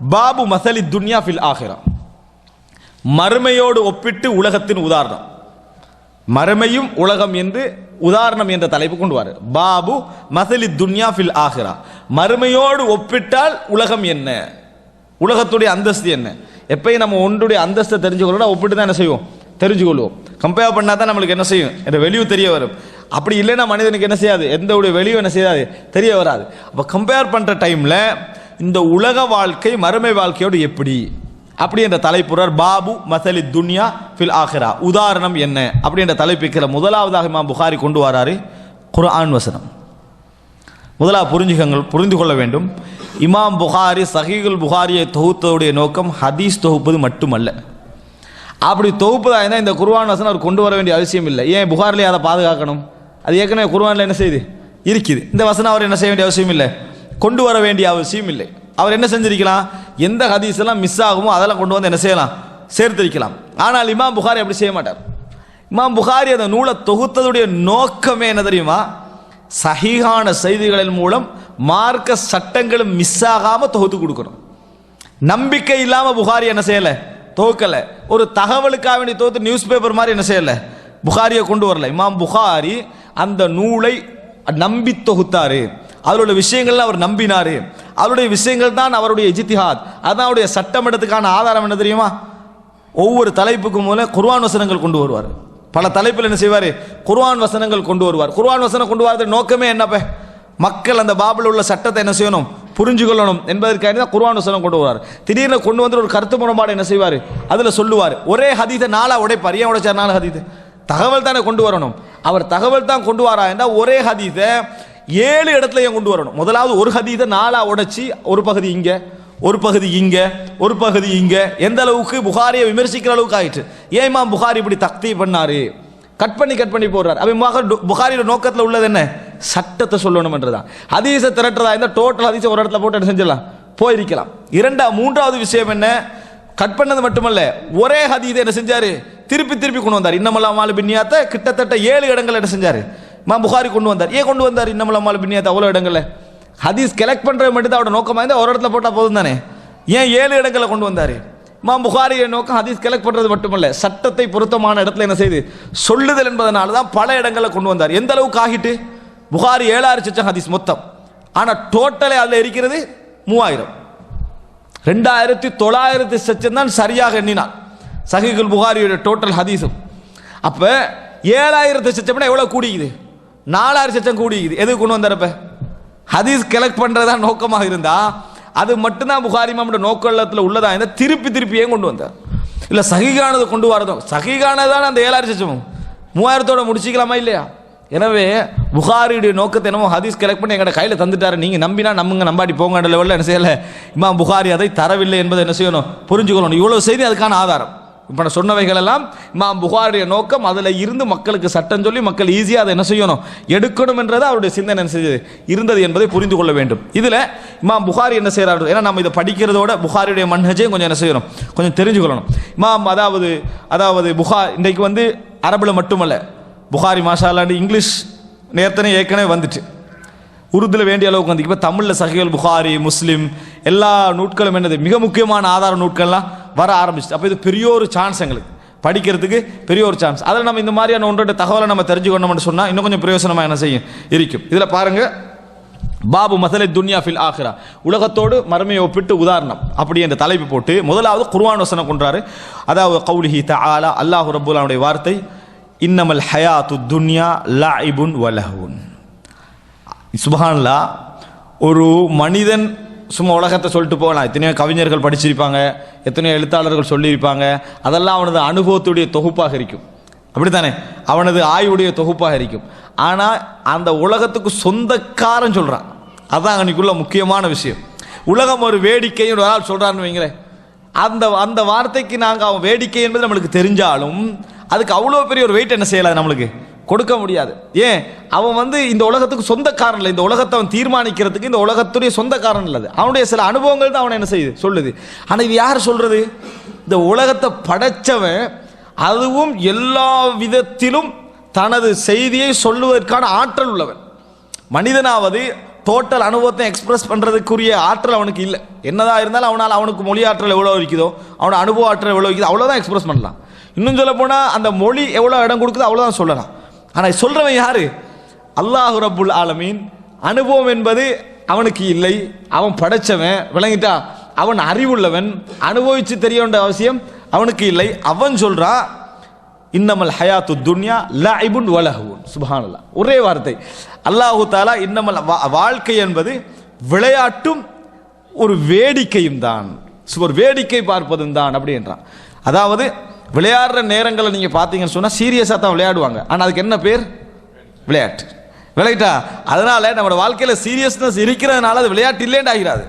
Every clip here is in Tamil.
பாபு மசலி துன்யா ஃபில் ஆஹிரா. மறுமையோடு ஒப்பிட்டு உலகத்தின் உதாரணம். மறுமையும் உலகம் என்று உதாரணம் என்ற தலைப்பு கொண்டு வாரு. பாபு மசலி துன்யா ஃபில் ஆஹிரா. மறுமையோடு ஒப்பிட்டால் உலகம் என்ன? உலகத்துடைய அந்தஸ்து என்ன? எப்பயும் நம்ம ஒன்றுடைய அந்தஸ்தை தெரிஞ்சுக்கொள்ளணும் ஒப்பிட்டு தான் என்ன செய்வோம்? தெரிஞ்சுக்கொள்வோம். கம்பேர் பண்ணா தான் நம்மளுக்கு என்ன செய்யும்? என்ற வெளிவு தெரிய வரும். அப்படி இல்லைன்னா மனிதனுக்கு என்ன செய்யாது? எந்த உடைய வெளியும் என்ன செய்யாது? தெரிய வராது. அப்போ கம்பேர் பண்ணுற டைமில் இந்த உலக வாழ்க்கை மறுமை வாழ்க்கையோடு எப்படி? அப்படி என்ற தலைப்புறார் பாபு மசலி துன்யா ஃபில் ஆஹிரா உதாரணம் என்ன? அப்படி என்ற தலைப்புக்கிற முதலாவதாக இமாம் புகாரி கொண்டு வராரு குர்ஆன் வசனம். முதலாக புரிஞ்சுகங்கள் புரிந்து கொள்ள வேண்டும். இமாம் புகாரி சஹீகுல் புகாரியை தொகுத்ததுடைய நோக்கம் ஹதீஸ் தொகுப்பது மட்டுமல்ல. அப்படி தொகுப்பதாக இருந்தால் இந்த குர்வான் வசனம் அவர் கொண்டு வர வேண்டிய அவசியம் இல்லை. ஏன் புகாரிலே அதை பாதுகாக்கணும்? அது ஏற்கனவே குர்வானில் என்ன செய்யுது இருக்குது. இந்த வசனம் அவர் என்ன செய்ய வேண்டிய அவசியம் இல்லை? கொண்டு வர வேண்டிய அவசியம் இல்லை. அவர் என்ன செஞ்சிருக்கலாம்? எந்த ஹதீஸ் எல்லாம் மிஸ் ஆகுமோ அதெல்லாம் கொண்டு வந்து என்ன செய்யலாம்? சேர்த்திருக்கலாம். ஆனால் இமாம் புகாரி அப்படி செய்ய மாட்டார். இமாம் புகாரி அந்த நூலை தொகுத்ததுடைய நோக்கமே என்ன தெரியுமா? சகிகான செய்திகளின் மூலம் மார்க்க சட்டங்களும் மிஸ் ஆகாம தொகுத்து கொடுக்கணும். நம்பிக்கை இல்லாம புகாரி என்ன செய்யல? தொகுக்கல. ஒரு தகவலுக்காக வேண்டி தொகுத்து நியூஸ் பேப்பர் மாதிரி என்ன செய்யல? புகாரியை கொண்டு வரல. இமாம் புகாரி அந்த நூலை நம்பி தொகுத்தாரு. அதில் உள்ள விஷயங்கள்ல அவர் நம்பினார். அவருடைய விஷயங்கள் தான் அவருடைய இஜித்திஹாத். அதான் அவருடைய சட்டமன்றத்துக்கான ஆதாரம் என்ன தெரியுமா? ஒவ்வொரு தலைப்புக்கும் மூலம் குர்வான் வசனங்கள் கொண்டு வருவார். பல தலைப்பில் என்ன செய்வார்? குர்வான் வசனங்கள் கொண்டு வருவார். குர்வான் வசனம் கொண்டு வரது நோக்கமே என்னப்ப மக்கள் அந்த பாபில் உள்ள சட்டத்தை என்ன செய்யணும்? புரிஞ்சு கொள்ளணும் என்பதற்காக தான் குர்வான் வசனம் கொண்டு வருவார். திடீர்னு கொண்டு வந்து ஒரு கருத்து முரண்பாடு என்ன செய்வார்? அதில் சொல்லுவார். ஒரே ஹதீத்தை நாளாக உடைப்பார். ஏன் உடைச்சார் நாலு ஹதீத்து தகவல் தானே கொண்டு வரணும். அவர் தகவல் தான் கொண்டு வரா என்றால் ஒரே ஹதீத்தை ஏழு இடத்துல ஏன் கொண்டு வரணும்? முதலாவது ஒரு ஹதீதை நாளா உடைச்சி ஒரு பகுதி இங்க ஒரு பகுதி இங்க ஒரு பகுதி இங்க. எந்த அளவுக்கு? புகாரியை விமர்சிக்கிற அளவுக்கு ஆயிட்டு ஏமா புகாரி இப்படி தக்தி பண்ணாரு? கட் பண்ணி கட் பண்ணி போடுறாரு. அவன் புகாரியோட நோக்கத்தில் உள்ளது என்ன? சட்டத்தை சொல்லணும்ன்றதான் ஹதீஸை திரட்டுறதா இருந்தால் டோட்டல் ஹதீஸை ஒரு இடத்துல போட்டு என்ன செஞ்சிடலாம்? போயிருக்கலாம். இரண்டா மூன்றாவது விஷயம் என்ன? கட் பண்ணது மட்டுமல்ல ஒரே ஹதீதை என்ன செஞ்சாரு? திருப்பி திருப்பி கொண்டு வந்தார். இன்னமெல்லாம் மாலு பின்னியாத்த கிட்டத்தட்ட ஏழு இடங்கள் என்ன செஞ்சாரு? மா புகாரி கொண்டு வந்தார். ஏன் கொண்டு வந்தார்? இன்னமல்லாம் அம்மாள் பின்னியாத்த அவ்வளோ இடங்களில். ஹதீஸ் கலெக்ட் பண்ணுறது மட்டும் தான் நோக்கமாக இருந்தால் ஒரு இடத்துல போட்டால் போதும் தானே? ஏன் ஏழு இடங்களை கொண்டு வந்தார்? மா புகாரியை நோக்கம் ஹதீஸ் கலெக்ட் பண்ணுறது மட்டுமல்ல சட்டத்தை பொருத்தமான இடத்துல என்ன செய்து சொல்லுதல் என்பதனால தான் பல இடங்களை கொண்டு வந்தார். எந்த அளவுக்கு ஆகிட்டு? புகாரி ஏழாயிரம் சச்சம் ஹதீஸ் மொத்தம். ஆனால் டோட்டலே அதில் இருக்கிறது மூவாயிரம். ரெண்டாயிரத்தி தொள்ளாயிரத்தி சச்சம் தான் சரியாக எண்ணினான் சஹிகுல் புகாரியோட டோட்டல் ஹதீஸும். அப்போ ஏழாயிரத்து சச்சம்னா எவ்வளோ கூடிக்குது? நாலாயிரம் சச்சம் கூடிக்குது எது கொண்டு வந்தாரப்ப ஹதீஸ் கலெக்ட் பண்ணுறதா நோக்கமாக இருந்தா அது மட்டும்தான் புகாரி மாமோட நோக்கத்தில் உள்ளதா இருந்தால் திருப்பி திருப்பி ஏன் கொண்டு வந்தார்? இல்லை சகிகானது கொண்டு வரதும் சகிகானதான அந்த ஏழாயிரம் சச்சமும் மூவாயிரத்தோட முடிச்சிக்கலாமா இல்லையா? எனவே புகாரியுடைய நோக்கத்தை என்னமோ ஹதீஸ் கலெக்ட் பண்ணி எங்கட கையில் தந்துட்டாரு. நீங்கள் நம்பினா நம்புங்க நம்பாடி போங்க லெவலில் என்ன செய்யலை? இம்மா புகாரி அதை தரவில்லை என்பதை என்ன செய்யணும்? புரிஞ்சுக்கணும். இவ்வளோ செய்தி அதுக்கான ஆதாரம். இப்போ நான் சொன்னவைகள் எல்லாம் இமாம் புகாருடைய நோக்கம் அதில் இருந்து மக்களுக்கு சட்டம் சொல்லி மக்கள் ஈஸியாக அதை என்ன செய்யணும்? எடுக்கணும் என்றது அவருடைய சிந்தனை என்ன செய்தது இருந்தது என்பதை புரிந்து கொள்ள வேண்டும். இதில் இமாம் புகாரி என்ன செய்கிறாரு ஏன்னா நம்ம இதை படிக்கிறதோட புகாரியுடைய மன்ஹஜையும் கொஞ்சம் என்ன செய்யணும்? கொஞ்சம் தெரிஞ்சுக்கொள்ளணும் இமாம் அதாவது அதாவது புகார் இன்றைக்கு வந்து அரபில் மட்டுமல்ல புகாரி மாஷாலாண்டு இங்கிலீஷ் நேர்த்தனே ஏற்கனவே வந்துட்டு. உருதுல வேண்டிய அளவுக்கு வந்து இப்போ தமிழில் சஹிகள் புகாரி முஸ்லீம் எல்லா நூட்களும் என்னது? மிக முக்கியமான ஆதார நூட்கள்லாம் வர ஆரம்பிச்சு அப்போ இது பெரிய ஒரு சான்ஸ் எங்களுக்கு. படிக்கிறதுக்கு பெரிய ஒரு சான்ஸ் அதில் நம்ம இந்த மாதிரியான ஒன்றோட தகவலை நம்ம தெரிஞ்சுக்கணும்னு சொன்னால் இன்னும் கொஞ்சம் பிரயோசனமாக என்ன செய்யும்? இருக்கும். இதில் பாருங்கள் பாபு மசலை துன்யா ஃபில் ஆஹ்ரா உலகத்தோடு மறுமையை ஒப்பிட்டு உதாரணம். அப்படி என்ற தலைப்பு போட்டு முதலாவது குர்வான் வசனம் கொன்றாரு. அதாவது கவுலிஹி ஆலா அல்லாஹு ரப்புல்லாவுடைய வார்த்தை இன்னமல் ஹயாத்து துன்யா லாஇபுன் வலஹுன் சுபஹான்லா ஒரு மனிதன் சும்மா உலகத்தை சொல்லிட்டு போகலாம். எத்தனையோ கவிஞர்கள் படிச்சிருப்பாங்க எத்தனையோ எழுத்தாளர்கள் சொல்லியிருப்பாங்க. அதெல்லாம் அவனது அனுபவத்துடைய தொகுப்பாக இருக்கும். அப்படித்தானே? அவனது ஆய்வுடைய தொகுப்பாக இருக்கும். ஆனால் அந்த உலகத்துக்கு சொந்தக்காரன் சொல்கிறான் அதுதான் அன்னைக்குள்ள முக்கியமான விஷயம். உலகம் ஒரு வேடிக்கைன்னு ஒரு ஆள் சொல்கிறான்னு வைங்களேன். அந்த அந்த வார்த்தைக்கு நாங்கள் அவன் வேடிக்கை என்பது நம்மளுக்கு தெரிஞ்சாலும் அதுக்கு அவ்வளோ பெரிய ஒரு வெயிட் என்ன செய்யலாம் நம்மளுக்கு? கொடுக்க முடியாது. ஏன்? அவன் வந்து இந்த உலகத்துக்கு சொந்தக்காரன் இல்லை. இந்த உலகத்தை அவன் தீர்மானிக்கிறதுக்கு இந்த உலகத்துடைய சொந்தக்காரன் இல்லை. அவனுடைய சில அனுபவங்கள் தான் அவனை என்ன செய்யுது? சொல்லுது. ஆனால் இது யார் சொல்கிறது இந்த உலகத்தை படைச்சவன் அதுவும் எல்லா விதத்திலும் தனது செய்தியை சொல்லுவதற்கான ஆற்றல் உள்ளவன். மனிதனாவது டோட்டல் அனுபவத்தை எக்ஸ்பிரஸ் பண்ணுறதுக்குரிய ஆற்றல் அவனுக்கு இல்லை. என்னதான் இருந்தாலும் அவனால் அவனுக்கு மொழி ஆற்றல் எவ்வளோ இருக்குதோ அவனோட அனுபவ ஆற்றல் எவ்வளோ இருக்குதோ அவ்வளோதான் எக்ஸ்பிரஸ் பண்ணலாம். இன்னும் சொல்ல போனால் அந்த மொழி எவ்வளோ இடம் கொடுக்குதோ அவ்வளோதான் சொல்லலாம். ஆனால் சொல்கிறவன் யாரு? அல்லாஹு ரபுல் ஆலமீன். அனுபவம் என்பது அவனுக்கு இல்லை. அவன் படைச்சவன். விளங்கிட்டா? அவன் அறிவுள்ளவன். அனுபவிச்சு தெரிய வேண்டிய அவசியம் அவனுக்கு இல்லை. அவன் சொல்றான் இன்னமல் ஹயாத்து துன்யா லாயிபுன் வலகுன் சுபஹானல்லா ஒரே வார்த்தை. அல்லாஹு தாலா இன்னமல் வா- வாழ்க்கை என்பது விளையாட்டும் ஒரு வேடிக்கையும் தான். சு- ஒரு வேடிக்கை பார்ப்பதும் தான் அப்படின்றான் அதாவது விளையாடுற நேரங்களை நீங்கள் பார்த்தீங்கன்னு சொன்னால் சீரியஸாக தான் விளையாடுவாங்க. ஆனால் அதுக்கு என்ன பேர்? விளையாட்டு. விளையாட்டா? அதனால் நம்மளோட வாழ்க்கையில் சீரியஸ்னஸ் இருக்கிறதுனால அது விளையாட்டு இல்லைன்னு ஆகிறாது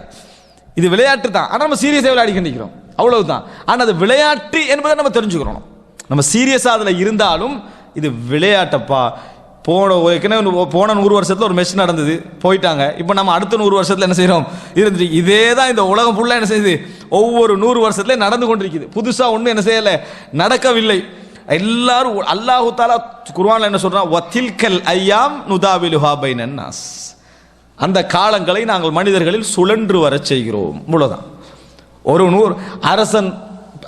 இது விளையாட்டு தான். ஆனால் நம்ம சீரியஸாக விளையாடி நிற்கிறோம் அவ்வளவுதான். ஆனால் அது விளையாட்டு என்பதை நம்ம தெரிஞ்சுக்கிறோம் நம்ம சீரியஸாக அதில் இருந்தாலும் இது விளையாட்டப்பா. போன ஏற்கனவே போன நூறு வருஷத்தில் ஒரு மெஷ் நடந்தது. போயிட்டாங்க. இப்போ நம்ம அடுத்த நூறு வருஷத்தில் என்ன செய்கிறோம் இருந்துட்டு இதே தான் இந்த உலகம் ஃபுல்லாக என்ன செய்யுது? ஒவ்வொரு நூறு வருஷத்துலேயும் நடந்து கொண்டிருக்குது. புதுசாக ஒன்றும் என்ன செய்யலை. நடக்கவில்லை. எல்லாரும் அல்லாஹு தாலா குர்ஆன்ல என்ன சொல்கிறான் வத்தில்கல் ஐயாம் நுதாவிலுஹா பைனன் நாஸ். அந்த காலங்களை நாங்கள் மனிதர்களில் சுழன்று வரச் செய்கிறோம். இவ்வளோதான் ஒரு நூறு அரசன்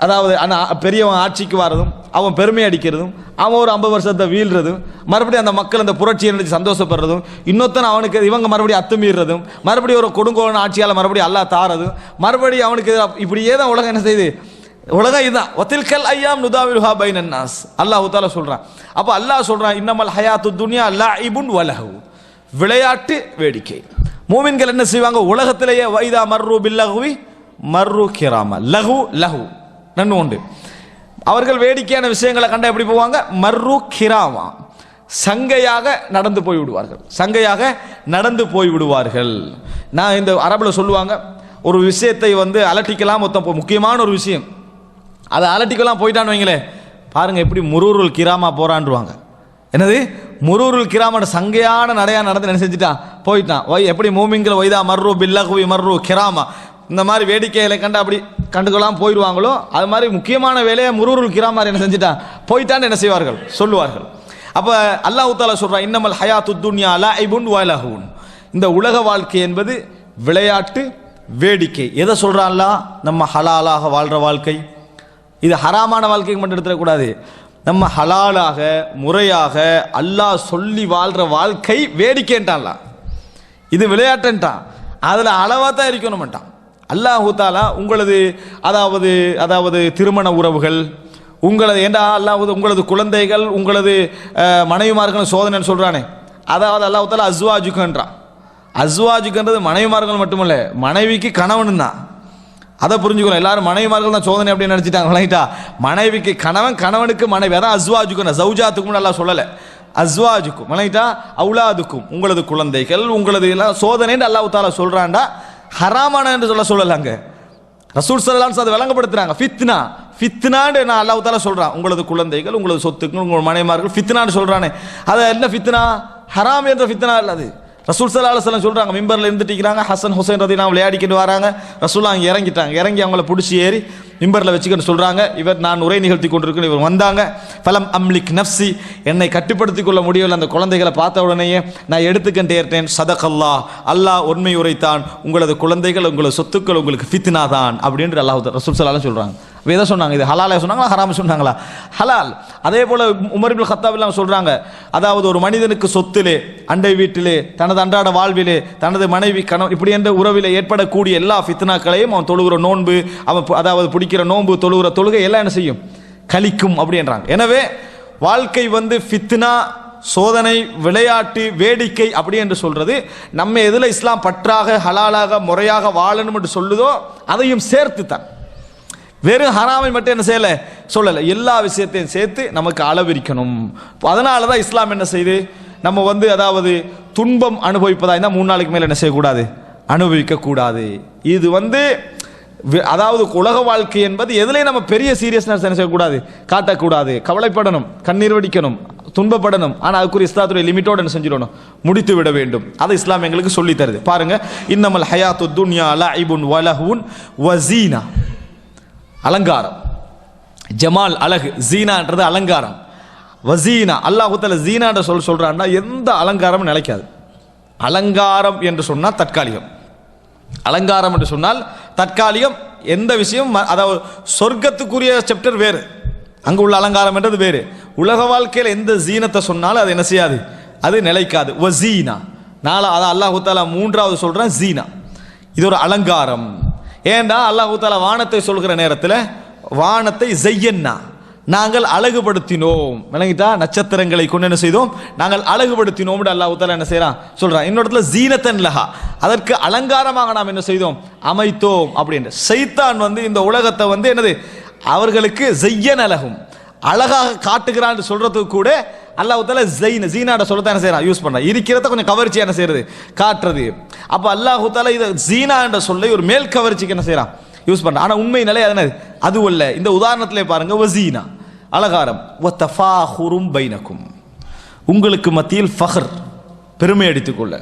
அதாவது ஆனால் பெரியவன் ஆட்சிக்கு வரதும் அவன் பெருமை அடிக்கிறதும் அவன் ஒரு ஐம்பது வருஷத்தை வீழ்றதும் மறுபடியும் அந்த மக்கள் அந்த புரட்சியை நினைச்சு சந்தோஷப்படுறதும் இன்னொருத்தன் அவனுக்கு இவங்க மறுபடியும் அத்துமீறதும் மறுபடியும் ஒரு கொடுங்கோலன் ஆட்சியால் மறுபடியும் அல்லாஹ் தாரதும் மறுபடியும் அவனுக்கு இப்படியே தான் உலகம் என்ன செய்யுது? உலகம் இதுதான். ஒத்தில்கல் ஐயாம் நுதாவிலுஹா பைன் நாஸ். அல்லாஹ் தாலா சொல்கிறான் அப்போ அல்லாஹ் சொல்கிறான் இன்னமல் ஹயாத்து துன்யா இபுன் வலஹு. விளையாட்டு வேடிக்கை. மூமின்கள் என்ன செய்வாங்க? உலகத்திலேயே வைதா மர்ரு பில்லகுவி மர்ரு கிராம. லகு லகு ரெண்டு உண்டு. அவர்கள் வேடிக்கையான விஷயங்களை கண்ட எப்படி போவாங்க? மர்ரு கிராமா. சங்கையாக நடந்து போய் விடுவார்கள். சங்கையாக நடந்து போய் விடுவார்கள். நான் இந்த அரபில் சொல்லுவாங்க ஒரு விஷயத்தை வந்து அலட்டிக்கலாம் மொத்தம் இப்போ முக்கியமான ஒரு விஷயம். அதை அலட்டிக்கலாம் போயிட்டான்னு வைங்களேன் பாருங்கள் எப்படி முரூருல் கிராமா போகிறான்டுவாங்க என்னது? முரூருல் கிராமோட சங்கையான நடையாக நடந்து என்ன செஞ்சுட்டான்? போயிட்டான். ஒய் எப்படி மூமிங்கில் ஒய்தா மர்ரு பில்லகுவி மர்ரு கிராமா. இந்த மாதிரி வேடிக்கைகளை கண்டு அப்படி கண்டுக்கலாம் போயிடுவாங்களோ அது மாதிரி முக்கியமான வேலையை முரூருல் கிராமார் என்ன செஞ்சுட்டான் போயிட்டான்னு என்ன செய்வார்கள்? சொல்லுவார்கள். அப்போ அல்லாஹு தாலா சொல்கிறான் இன்னமல் ஹயாத்து துன்யா ஐபுன் வலஹூன் இந்த உலக வாழ்க்கை என்பது விளையாட்டு வேடிக்கை. எதை சொல்றான் நம்ம ஹலாலாக வாழ்கிற வாழ்க்கை. இது ஹராமான வாழ்க்கைக்கு மட்டும் எடுத்துடக்கூடாது. நம்ம ஹலாலாக முறையாக அல்லாஹ் சொல்லி வாழ்கிற வாழ்க்கை வேடிக்கைன்ட்டான்ல. இது விளையாட்டுன்ட்டான். அதில் அளவாக தான் இருக்கணும்ட்டான் அல்லாஹு தாலா உங்களது அதாவது அதாவது திருமண உறவுகள் உங்களது ஏண்டா அல்லாஹ் உங்களது குழந்தைகள் உங்களது மனைவிமார்கள் சோதனைன்னு சொல்கிறானே அதாவது அல்லாஹு தாலா அஸ்வாஜுக்குன்றான் அஸ்வாஜுக்குன்றது மனைவிமார்கள் மட்டுமல்ல மனைவிக்கு கணவன் தான் அதை புரிஞ்சுக்கணும். எல்லாரும் மனைவிமார்கள் தான் சோதனை அப்படின்னு நினச்சிட்டாங்க ரைட்டா மனைவிக்கு கணவன் கணவனுக்கு மனைவி. அதான் அஸ்வாஜுக்கும் சௌஜாத்துக்கும் நல்லா சொல்லலை. அஸ்வாஜுக்கும் மனைவிட்டா அவுலாதுக்கும் உங்களது குழந்தைகள் உங்களது எல்லாம் சோதனைன்னு அல்லாஹு தாலா சொல்கிறான்டா ஹராமான என்று சொல்ல சொல்லலாங்க. ரசூல் சல்லாஸ் அதை விளங்கப்படுத்துறாங்க. ஃபித்னா ஃபித்னான்னு நான் அல்லாஹ் தாலா சொல்கிறான் உங்களது குழந்தைகள் உங்களது சொத்துக்கள் உங்கள் மனைமார்கள் ஃபித்னான்னு சொல்கிறானே அதை என்ன ஃபித்னா? ஹராம் என்ற ஃபித்னா இல்லை அது. ரசூல் சல்லா அலுவலம் சொல்கிறாங்க மிம்பரில் இருந்துட்டிருக்கிறாங்க ஹசன் ஹுசைன் ரதி நான் விளையாடிக்கிட்டு வராங்க. ரசூலா அங்கே இறங்கிட்டாங்க. இறங்கி அவங்கள பிடிச்சி ஏறி மிம்பரில் வச்சுக்கிட்டு சொல்கிறாங்க இவர் நான் உரை நிகழ்த்தி கொண்டிருக்கேன் இவர் வந்தாங்க. ஃபலம் அம்லிக் நப்சி என்னை கட்டுப்படுத்திக் கொள்ள முடியவில்லை. அந்த குழந்தைகளை பார்த்த உடனேயே நான் எடுத்துக்கிட்டேன் சதகல்லா அல்லாஹ் உண்மை உரைத்தான். உங்களது குழந்தைகள் உங்களது சொத்துக்கள் உங்களுக்கு ஃபித்னா தான் அப்படின்ற அல்லாஹ் ரசூல் சல்லாலும் சொல்கிறாங்க இப்போ எதை சொன்னாங்க இது ஹலாலை சொன்னாங்களா ஹராம சொன்னாங்களா? ஹலால். அதே போல் உமர் ஹத்தாபில்லாம் சொல்கிறாங்க அதாவது ஒரு மனிதனுக்கு சொத்திலே அண்டை வீட்டிலே தனது அன்றாட வாழ்விலே தனது மனைவி கணவன் இப்படி என்ற உறவில் ஏற்படக்கூடிய எல்லா ஃபித்னாக்களையும் அவன் தொழுகிற நோன்பு அவன் அதாவது பிடிக்கிற நோன்பு தொழுகிற தொழுகை எல்லாம் என்ன செய்யும்? கழிக்கும் அப்படின்றாங்க எனவே வாழ்க்கை வந்து ஃபித்னா சோதனை விளையாட்டு வேடிக்கை அப்படி என்று சொல்றது நம்ம எதில் இஸ்லாம் பற்றாக ஹலாலாக முறையாக வாழணும் என்று சொல்லுதோ அதையும் சேர்த்து தான் வெறும் ஹராமை மட்டும் என்ன செய்யலை? சொல்லலை. எல்லா விஷயத்தையும் சேர்த்து நமக்கு அளவிரிக்கணும். அதனால தான் இஸ்லாம் என்ன செய்யுது? நம்ம வந்து அதாவது துன்பம் அனுபவிப்பதா இருந்தால் மூணு நாளைக்கு மேலே என்ன செய்யக்கூடாது? அனுபவிக்கக்கூடாது. இது வந்து வி- அதாவது உலக வாழ்க்கை என்பது எதுலையும் நம்ம பெரிய சீரியஸ்னஸ் என்ன செய்யக்கூடாது? காட்டக்கூடாது. கவலைப்படணும். கண்ணீர் வடிக்கணும். துன்பப்படணும். ஆனால் அதுக்குரிய இஸ்லாத்துடைய லிமிட்டோடு என்ன செஞ்சிடணும்? முடித்து விட வேண்டும். அதை இஸ்லாம் எங்களுக்கு சொல்லி தருது. பாருங்க. இன்னமல் ஹயாத்து துன்யா லைபுன் வலஹூன் வசீனா அலங்காரம். ஜமால் அழகு ஜீனான்றது அலங்காரம். வசீனா அல்லாஹுத்தால ஜீனான்ற சொல் சொல்கிறான்னா எந்த அலங்காரமும் நிலைக்காது. அலங்காரம் என்று சொன்னால் தற்காலிகம். அலங்காரம் என்று சொன்னால் தற்காலிகம் எந்த விஷயம் அதாவது சொர்க்கத்துக்குரிய சாப்டர் வேறு. அங்கே உள்ள அலங்காரம் என்றது வேறு. உலக வாழ்க்கையில் எந்த ஜீனத்தை சொன்னாலும் அது என்ன செய்யாது? அது நிலைக்காது. ஒ ஜீனா நாலா அதான் அல்லாஹு தாலா மூன்றாவது சொல்கிறேன் ஜீனா. இது ஒரு அலங்காரம். ஏண்டா அல்லாஹு தாலா வானத்தை சொல்கிற நேரத்தில் வானத்தை ஜெய்யன்னா நாங்கள் அழகுபடுத்தினோம். விளங்கிட்டா? நட்சத்திரங்களை கொண்டு என்ன செய்தோம்? நாங்கள் அழகுபடுத்தினோம். அல்லாஹ் என்ன செய்யறான் சொல்றான் இன்னொரு இடத்துல ஜீனத்தன் லஹா. அதற்கு அலங்காரமாக நாம் என்ன செய்தோம்? அமைத்தோம் அப்படின்னு. சைத்தான் வந்து இந்த உலகத்தை வந்து என்னது? அவர்களுக்கு ஜெய்யன் அழகும். அழகாக காட்டுகிறான்னு சொல்றதுக்கு கூட அல்லாஹ் தால ஜெயின் ஜீனாட சொல்லத்தான் என்ன செய்யறான் யூஸ் பண்றான். இருக்கிறத கொஞ்சம் கவர்ச்சி என்ன செய்யறது காட்டுறது. அப்ப அல்லாஹு தால இதை ஜீனா என்ற சொல்லை ஒரு மேல் கவர்ச்சிக்கு என்ன செய்யறான் யூஸ் பண்ணுறான் ஆனா உண்மை நிலை அது என்னது அது அல்ல இந்த உதாரணத்திலே பாருங்க வசீனா அலகாரம் ஒத்தஃபாஹுரும் பைனக்கும். உங்களுக்கு மத்தியில் ஃபஹர். பெருமை அடித்துக்கொள்ள.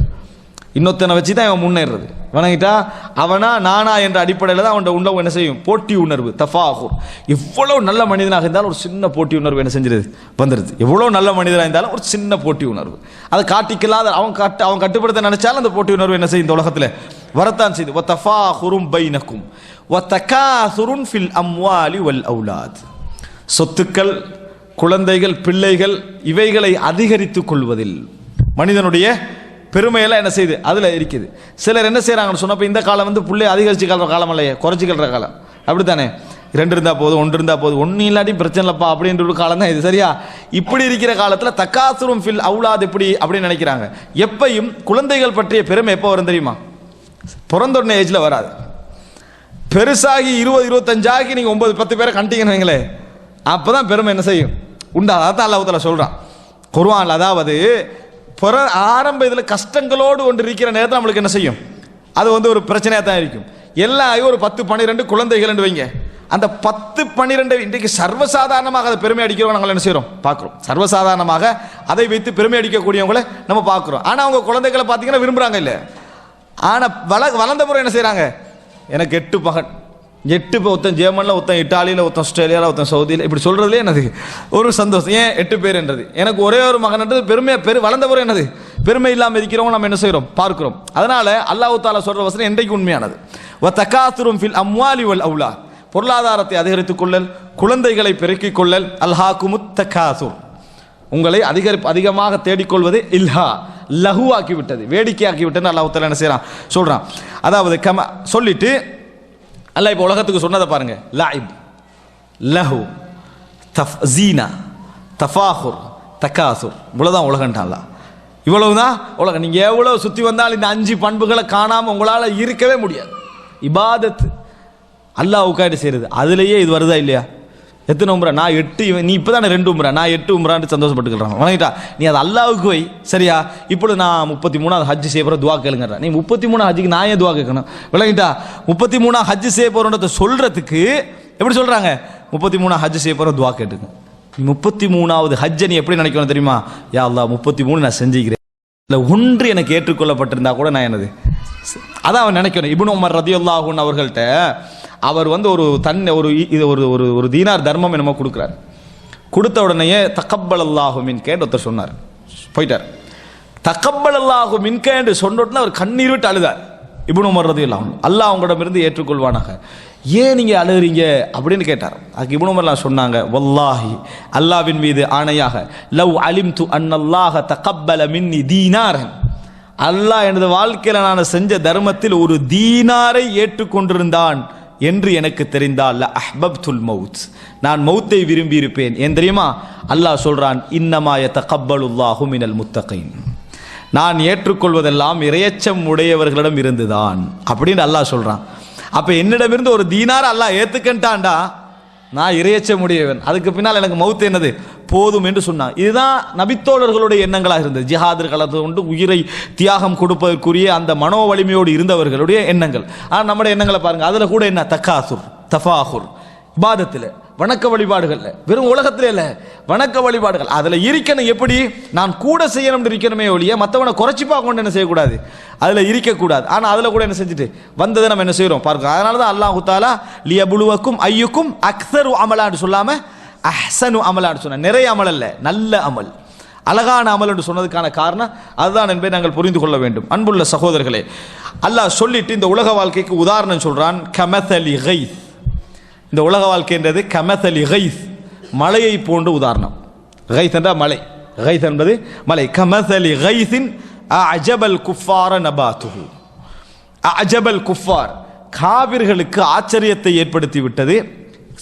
இன்னொருத்தனை வச்சு தான் இவன் முன்னேறது வணங்கிட்டா? அவனா நானா என்ற அடிப்படையில் தான் அவன் உள்ள என்ன செய்யும்? போட்டி உணர்வு தஃபாஹூர் எவ்வளோ நல்ல மனிதனாக இருந்தாலும் ஒரு சின்ன போட்டி உணர்வு என்ன செஞ்சிருது? வந்துடுது எவ்வளோ நல்ல மனிதனாக இருந்தாலும் ஒரு சின்ன போட்டி உணர்வு. அதை காட்டிக்கலாத அவன் கட்டு அவன் கட்டுப்படுத்த நினைச்சாலும் அந்த போட்டி உணர்வு என்ன செய்யும் இந்த உலகத்தில்? வரத்தான் செய்யுது ஒ தஃபாஹுரும் பைனக்கும். ஒ தகாசுருன் ஃபில் அம்வாலி வல் அவுலாத். சொத்துக்கள் குழந்தைகள் பிள்ளைகள் இவைகளை அதிகரித்துக் கொள்வதில் மனிதனுடைய பெருமையெல்லாம் என்ன செய்யுது அதில் இருக்குது. சிலர் என்ன செய்கிறாங்கன்னு சொன்னப்போ இந்த காலம் வந்து பிள்ளை அதிகரிச்சு கல்ற காலம் இல்லையே குறைச்சி கல்ற காலம். அப்படித்தானே? ரெண்டு இருந்தால் போதும் ஒன்று இருந்தால் போதும் ஒன்றும் இல்லாட்டி பிரச்சனை இல்லைப்பா அப்படின்ற ஒரு காலம் தான் இது சரியா? இப்படி இருக்கிற காலத்தில் தக்காசுரும் ஃபில் அவுலாத் எப்படி அப்படின்னு நினைக்கிறாங்க. எப்பையும் குழந்தைகள் பற்றிய பெருமை எப்போ வரும் தெரியுமா? பிறந்தொடனே ஏஜில் வராது. பெருசாகி இருபது இருபத்தஞ்சாகி நீங்கள் ஒன்பது பத்து பேரை கண்டிங்கன்னு வைங்களேன் அப்போ தான் பெருமை என்ன செய்யும்? உண்டா அதான் அல்லாஹ் சொல்கிறான் குருவான் அதாவது பிற ஆரம்ப இதில் கஷ்டங்களோடு ஒன்று இருக்கிற நேரத்தில் நம்மளுக்கு என்ன செய்யும்? அது வந்து ஒரு பிரச்சனையாக தான் இருக்கும். எல்லாம் ஒரு பத்து பன்னிரெண்டு குழந்தைகள் வைங்க. அந்த பத்து பன்னிரெண்டு இன்றைக்கு சர்வசாதாரணமாக அதை பெருமை அடிக்கிறவங்க நாங்கள் என்ன செய்கிறோம் பார்க்குறோம். சர்வசாதாரணமாக அதை வைத்து பெருமை அடிக்கக்கூடியவங்களை நம்ம பார்க்குறோம். ஆனால் அவங்க குழந்தைகளை பார்த்தீங்கன்னா விரும்புகிறாங்க இல்லை. ஆனால் வள வளர்ந்த பிறகு என்ன செய்கிறாங்க எனக்கு எட்டு மகன். எட்டு பேர் ஒருத்தன் ஜெர்மனில் ஒருத்தன் இட்டாலியில் ஒருத்தன் ஆஸ்திரேலியாவில் ஒருத்தன் சவுதியில் இப்படி சொல்கிறதுலே என்னது? ஒரு சந்தோஷம். ஏன் எட்டு பேர்ன்றது எனக்கு ஒரே ஒரு மகன்ன்றது பெருமையாக பெரு வளர்ந்தவரும் என்னது? பெருமை இல்லாமல் இருக்கிறவங்க நம்ம என்ன செய்கிறோம் பார்க்கிறோம். அதனால் அல்லாஹு தாலா சொல்கிற வசனம் என்றைக்கு உண்மையானது. வ தக்காத்துரும் ஃபில் அம்வாலி வல் அவுலா. பொருளாதாரத்தை அதிகரித்துக் கொள்ளல் குழந்தைகளை பெருக்கிக் கொள்ளல் அல்ஹாக்குமுத் தக்காசூர் உங்களை அதிகரி அதிகமாக தேடிக்கொள்வது இல்ஹா லஹுவாக்கி விட்டது வேடிக்கையாக்கி விட்டதுன்னு அல்லாஹ் என்ன செய்கிறான் சொல்கிறான் அதாவது கம சொல்லிட்டு அல்ல இப்போ உலகத்துக்கு சொன்னதை பாருங்க. லாயிப் லஹு தஃப் ஜீனா தஃபாஹுர் தக்காசுர் இவ்வளோ தான் உலகன்ட்டான் இவ்வளவு இவ்வளவுதான் உலகம். நீங்கள் எவ்வளோ சுற்றி வந்தாலும் இந்த அஞ்சு பண்புகளை காணாமல் உங்களால் இருக்கவே முடியாது. இபாதத் அல்லாஹ் உட்காந்து செய்கிறது அதுலேயே இது வருதா இல்லையா? எத்தனை உம்ரா? நான் எட்டு இவன் நீ இப்போ தானே ரெண்டு உம்ரா? நான் எட்டு உம்ரான்னு சந்தோஷப்பட்டுக்கிறான் வணங்கிட்டா. நீ அது அல்லாவுக்கு போய் சரியா? இப்போ நான் முப்பத்தி மூணாவது ஹஜ் செய்ய போகிற துவா கேளுங்கற. நீ முப்பத்தி மூணு ஹஜ்ஜுக்கு நான் ஏன் துவா கேட்கணும்? விளங்கிட்டா முப்பத்தி மூணா ஹஜ் செய்ய போகிறோன்றத சொல்கிறதுக்கு எப்படி சொல்கிறாங்க முப்பத்தி மூணா ஹஜ் செய்ய போகிற துவா கேட்டுங்க நீ முப்பத்தி மூணாவது ஹஜ்ஜை நீ எப்படி நினைக்கணும் தெரியுமா? யா அல்லா முப்பத்தி மூணு நான் செஞ்சுக்கிறேன். இல்லை ஒன்று எனக்கு ஏற்றுக்கொள்ளப்பட்டிருந்தா கூட நான் என்னது? அதான் அவன் நினைக்கணும். இபுன் உமர் ரதியுல்லாஹூன் அவர்கள்ட்ட அவர் வந்து ஒரு தன் ஒரு இது ஒரு ஒரு ஒரு தீனார் தர்மம் என்னமோ கொடுக்குறார். கொடுத்த உடனேயே தக்கப்பல் அல்லாஹு மின்கேன்னு ஒருத்தர் சொன்னார். போயிட்டார். தக்கப்பல் அல்லாஹு மின்கேன்னு சொன்ன உடனே அவர் கண்ணீர் விட்டு அழுதார். இப்னு உமர் இல்லாமல் அல்லாஹ் உங்களிடமிருந்து ஏற்றுக்கொள்வானாக. ஏன் நீங்கள் அழுகிறீங்க? அப்படின்னு கேட்டார். அதுக்கு இப்னு மரலாம் சொன்னாங்க வல்லாஹி அல்லாஹ்வின் மீது ஆணையாக லவ் அலிம் து அன்னல்லாஹ தக்கப்பல மின்னி தீனாரன். அல்லாஹ் எனது வாழ்க்கையில் நான் செஞ்ச தர்மத்தில் ஒரு தீனாரை ஏற்றுக்கொண்டிருந்தான். என்று எனக்கு தெரிந்தால் அஹ்பப்துல் மவுத் நான் மௌத்தை விரும்பி இருப்பேன் ஏன் தெரியுமா? அல்லாஹ் சொல்கிறான் இன்னமாய தகப்பலுல்லாஹு மினல் முத்தகைன். நான் ஏற்றுக்கொள்வதெல்லாம் இரையச்சம் உடையவர்களிடம் இருந்துதான். அப்படின்னு அல்லாஹ் சொல்கிறான் அப்போ என்னிடமிருந்து ஒரு தீனார் அல்லாஹ் ஏத்துக்கன்ட்டான்டா நான் இறையச்ச முடியவன். அதுக்கு பின்னால் எனக்கு மௌத்து என்னது? போதும் என்று சொன்னான். இதுதான் நபித்தோழர்களுடைய எண்ணங்களாக இருந்தது. ஜிஹாதர் கலந்து கொண்டு உயிரை தியாகம் கொடுப்பதற்குரிய அந்த மனோ வலிமையோடு இருந்தவர்களுடைய எண்ணங்கள். ஆனால் நம்முடைய எண்ணங்களை பாருங்கள் அதில் கூட என்ன? தக்காசுர் தஃபாஹுர் பாதத்தில் வணக்க வழிபாடுகள்ல வெறும் உலகத்துல இல்லை. வணக்க வழிபாடுகள். அதில் இருக்கணும் எப்படி? நான் கூட செய்யணும்னு இருக்கணுமே ஒழிய மற்றவனை குறைச்சி கொண்டு என்ன செய்யக்கூடாது? அதில் இருக்கக்கூடாது. ஆனால் அதில் கூட என்ன செஞ்சுட்டு? வந்ததை நம்ம என்ன செய்கிறோம் பாருங்க. அதனால தான் அல்லாஹு தாலா லியபுலுவக்கும் ஐயுக்கும் அக்சரு அமலான்னு சொல்லாமல் அஹ்சனு அமலான்னு சொன்ன நிறைய அமல் அல்ல. நல்ல அமல். அழகான அமல் என்று சொன்னதுக்கான காரணம் அதுதான் என்பதை நாங்கள் புரிந்து கொள்ள வேண்டும். அன்புள்ள சகோதரர்களே அல்லாஹ் சொல்லிட்டு இந்த உலக வாழ்க்கைக்கு உதாரணம் சொல்கிறான் கமதலி கைஸ். இந்த உலக வாழ்க்கைன்றது கமதலி கைஸ் மலையை போன்ற உதாரணம். கைஸ் என்றால் மலை. கைஸ் என்பது மலை. கமதலி கைஸின் அஜபல் குஃபார நபாத்துஹு. அஜபல் குஃபார் காவிர்களுக்கு ஆச்சரியத்தை ஏற்படுத்தி விட்டது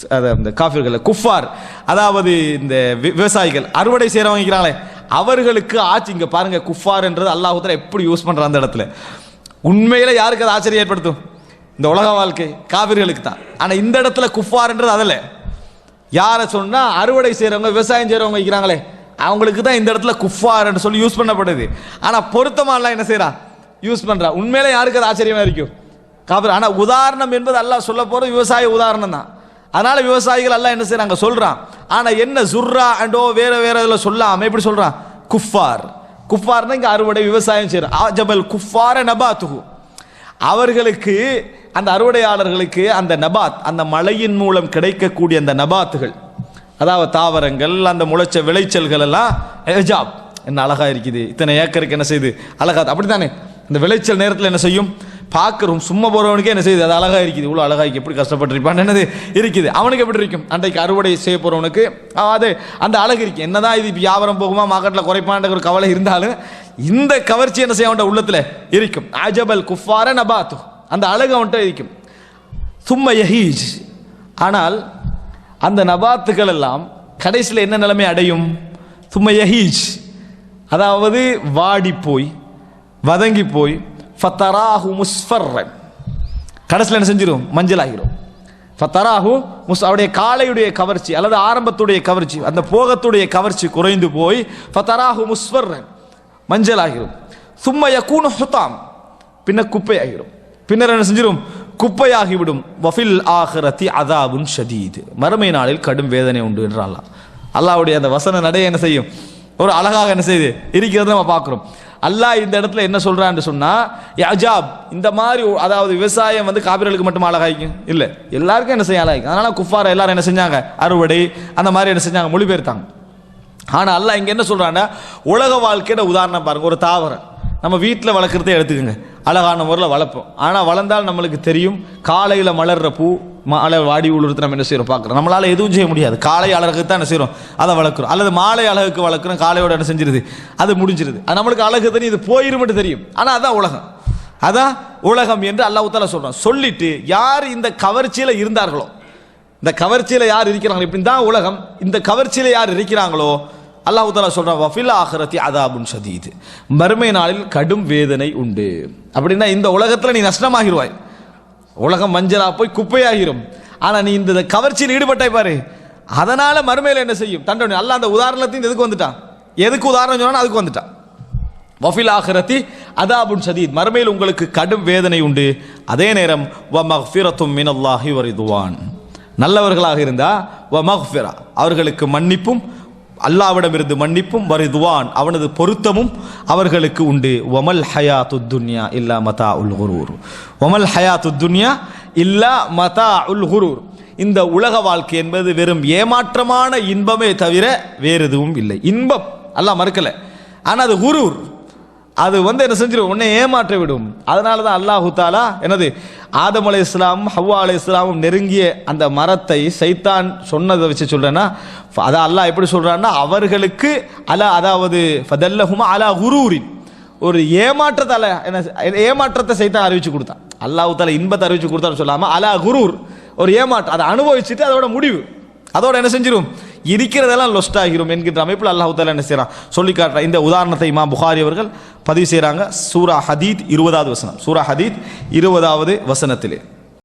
அந்த காஃபிர்கள் குஃபார் அதாவது இந்த வி- விவசாயிகள் அறுவடை செய்கிறவங்க இருக்கிறாங்களே அவர்களுக்கு ஆட்சி இங்கே பாருங்க குஃபார் என்றது அல்லாஹுத்தர எப்படி யூஸ் பண்ற அந்த இடத்துல. உண்மையில் யாருக்கு அது ஆச்சரியம் ஏற்படுத்தும்? இந்த உலக வாழ்க்கை காவிரிகளுக்கு தான். ஆனால் இந்த இடத்துல குஃபார்ன்றது அதில். யாரை சொன்னால் அறுவடை செய்கிறவங்க விவசாயம் செய்கிறவங்க வைக்கிறாங்களே அவங்களுக்கு தான் இந்த இடத்துல குஃபார்னு சொல்லி யூஸ் பண்ணப்படுது. ஆனால் பொருத்தமாலாம் என்ன செய்கிறான் யூஸ் பண்ணுறா உண்மையிலே யாருக்கு அது ஆச்சரியமாக இருக்கும்? காவிரி. ஆனால் உதாரணம் என்பது எல்லாம் சொல்ல போகிற விவசாய உதாரணம் தான். அதனால் விவசாயிகள் எல்லாம் என்ன செய்கிறாங்க சொல்கிறான் ஆனால் என்ன சுர்ரா அண்டோ வேறு வேறு இதில் சொல்லாமல் எப்படி சொல்கிறான் குஃபார். குஃபார்னா இங்கே அறுவடை விவசாயம் செய்கிறான் ஆஜபல் குஃபார நபாத்துகு அவர்களுக்கு அந்த அறுவடையாளர்களுக்கு அந்த நபாத் அந்த மழையின் மூலம் கிடைக்கக்கூடிய அந்த நபாத்துகள் அதாவது தாவரங்கள் அந்த முளைச்ச விளைச்சல்கள் எல்லாம் எஜாப் என்ன அழகா இருக்குது. இத்தனை ஏக்கருக்கு என்ன செய்யுது அழகாத் அப்படி தானே இந்த விளைச்சல் நேரத்தில் என்ன செய்யும்? பார்க்குறோம். சும்மா போகிறவனுக்கே என்ன செய்யுது அது அழகா இருக்குது. இவ்வளோ அழகாக இருக்குது எப்படி கஷ்டப்பட்டிருப்பான் என்னது? இருக்குது. அவனுக்கு எப்படி இருக்கும்? அன்றைக்கு அறுவடை செய்ய போகிறவனுக்கு அது அந்த அழகு இருக்குது என்னதான் இது வியாபாரம் போகுமா? மார்க்கெட்டில் குறைப்பான்ற ஒரு கவலை இருந்தாலும் இந்த கவர்ச்சி என்ன செய்ய அவன் உள்ளத்தில்? இருக்கும். அஜபல் குஃபார நபாத்து அந்த அழகு அவன்கிட்ட இருக்கும். சும்ம யஹீஜ். ஆனால் அந்த நபாத்துகள் எல்லாம் கடைசியில் என்ன நிலைமை அடையும்? சும்ம யஹீஜ். அதாவது வாடி போய் வதங்கி போய் ஃபத்தராஹு முஸ்ஃபர்ரன். கடைசியில் என்ன செஞ்சிடும் மஞ்சள் ஆகிரும் ஃபத்தராஹு முஸ் அவருடைய காலையுடைய கவர்ச்சி அல்லது ஆரம்பத்துடைய கவர்ச்சி அந்த போகத்துடைய கவர்ச்சி குறைந்து போய் ஃபத்தராஹு முஸ்வர்ரன் மஞ்சள் ஆகிரும் சும்ம யகூனு ஹுதாம். பின்ன குப்பை ஆகிரும் பின்னர் என்ன செஞ்சிடும் குப்பையாகிவிடும். வஃபில் ஆஹிரத்தி அதாபுன் ஷதீது. மறுமை நாளில் கடும் வேதனை உண்டு என்று அல்லாஹ். அல்லாஹ்வுடைய அந்த வசன நடை என்ன செய்யும்? ஒரு அழகாக என்ன செய்யுது இருக்கிறத நம்ம பார்க்குறோம். அல்லாஹ் இந்த இடத்துல என்ன சொல்கிறான்னு சொன்னால் அஜாப் இந்த மாதிரி அதாவது விவசாயம் வந்து காபிர்களுக்கு மட்டும் அழகாய்க்கும்? இல்லை. எல்லாருக்கும் என்ன செய்ய அழகாய்க்கும். அதனால குஃபாரை எல்லாரும் என்ன செஞ்சாங்க? அறுவடை அந்த மாதிரி என்ன செஞ்சாங்க? மொழிபெயர்த்தாங்க. ஆனால் அல்ல இங்கே என்ன சொல்கிறான்னா உலக வாழ்க்கையோட உதாரணம் பாருங்கள் ஒரு தாவரம். நம்ம வீட்டில் வளர்க்குறதே எடுத்துக்கோங்க. அழகான முறையில் வளர்ப்போம். ஆனால் வளர்ந்தால் நம்மளுக்கு தெரியும் காலையில் மலர்ற பூ மாலை வாடி உழுறது நம்ம என்ன செய்கிறோம் பார்க்குறோம். நம்மளால் எதுவும் செய்ய முடியாது. காலை அழகுக்கு தான் என்ன செய்கிறோம் அதை வளர்க்குறோம். அல்லது மாலை அழகுக்கு வளர்க்குறோம் காலையோட என்ன செஞ்சிருது? அது முடிஞ்சிருது. அது நம்மளுக்கு அழகு தெரியும் இது போயிருமெட்டு மட்டும் தெரியும். ஆனால் அதான் உலகம். அதான் உலகம் என்று அல்லாஹால சொல்கிறோம் சொல்லிட்டு யார் இந்த கவர்ச்சியில் இருந்தார்களோ இந்த கவர்ச்சியில் யார் இருக்கிறாங்க? இப்படி தான் உலகம். இந்த கவர்ச்சியில் யார் இருக்கிறாங்களோ? அல்லாஹு தாலா சொல்கிறான் வஃபில் ஆஹரத்தி அதாபுன் சதீது மறுமை நாளில் கடும் வேதனை உண்டு. அப்படின்னா இந்த உலகத்தில் நீ நஷ்டமாகிருவாய். உலகம் மஞ்சளாக போய் குப்பையாகிரும். ஆனால் நீ இந்த கவர்ச்சியில் ஈடுபட்டாய் பாரு. அதனால் மறுமையில் என்ன செய்யும்? தண்டனை. அல்ல அந்த உதாரணத்தையும் எதுக்கு வந்துட்டான். எதுக்கு உதாரணம் சொன்னால் அதுக்கு வந்துட்டான். வஃபில் ஆஹிரத்தி அதாபுன் சதீத் மறுமையில் உங்களுக்கு கடும் வேதனை உண்டு. அதே நேரம் வ மஃபிரத்தும் மினல்லாஹி வரிதுவான் நல்லவர்களாக இருந்தால் வ மஃபிரா. அவர்களுக்கு மன்னிப்பும் அல்லாவிடமிருந்து மன்னிப்பும் வருதுவான். அவனது பொருத்தமும் அவர்களுக்கு உண்டு. ஒமல் ஹயா துத்துன்யா இல்லா மதா உல் குரூர். வமல் ஹயா துத்துன்யா இல்லா மதா உல் குரூர். இந்த உலக வாழ்க்கை என்பது வெறும் ஏமாற்றமான இன்பமே தவிர வேறு எதுவும் இல்லை. இன்பம். அல்லாஹ் மறுக்கலை. ஆனால் அது குரூர். அது வந்து என்ன செஞ்சிடும் உன்னை ஏமாற்ற விடும். அதனால தான் அல்லாஹு தாலா என்னது ஆதம் அலை இஸ்லாமும் ஹவ்வா அலை இஸ்லாமும் நெருங்கிய அந்த மரத்தை சைத்தான் சொன்னதை வச்சு சொல்கிறேன்னா அதான் அல்லாஹ் எப்படி சொல்கிறான்னா அவர்களுக்கு அலா அதாவது ஃபதல்லஹுமா அலா குரூரின். ஒரு ஏமாற்றத்தால் என்ன ஏமாற்றத்தை சைத்தான் அறிவிச்சு கொடுத்தான். அல்லாஹு தாலா இன்பத்தை அறிவிச்சு கொடுத்தான்னு சொல்லாமல் அலா குரூர். ஒரு ஏமாற்றம் அதை அனுபவிச்சுட்டு அதோட முடிவு. அதோட என்ன செஞ்சிடும் இருக்கிறதெல்லாம் லொஸ்ட் ஆகிரும் என்கின்ற அமைப்பில் அல்லாஹ் தாலா என்ன செய்கிறான் சொல்லி காட்டுறான். இந்த உதாரணத்தை இமாம் புகாரி அவர்கள் பதிவு செய்கிறாங்க சூரா ஹதீத் இருபதாவது வசனம். சூரா ஹதீத் இருபதாவது வசனத்திலே.